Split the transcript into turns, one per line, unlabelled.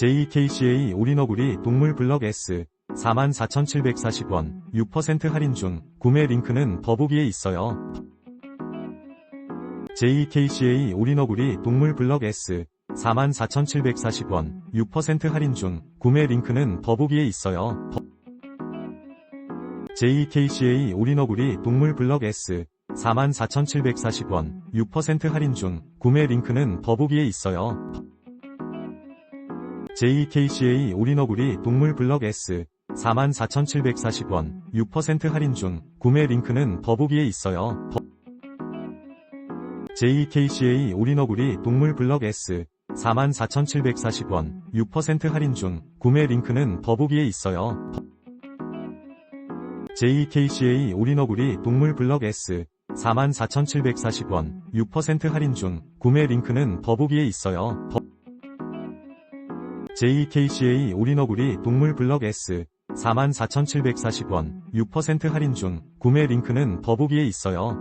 JKCA 오리너구리 동물 블럭 S 44,740원 6% 할인 중 구매 링크는 더보기에 있어요. JKCA 오리너구리 동물 블럭 S 44,740원 6% 할인 중 구매 링크는 더보기에 있어요. JKCA 오리너구리 동물 블럭 S 44,740원 6% 할인 중 구매 링크는 더보기에 있어요. JKCA 오리너구리 동물 블럭 S 44,740원 6% 할인 중 구매 링크는 더보기에 있어요. JKCA 오리너구리 동물 블럭 S 44,740원 6% 할인 중 구매 링크는 더보기에 있어요. JKCA 오리너구리 동물 블럭 S 44,740원 6% 할인 중 구매 링크는 더보기에 있어요. JKCA 오리너구리 동물 블럭 S 44,740원 6% 할인 중 구매 링크는 더보기에 있어요.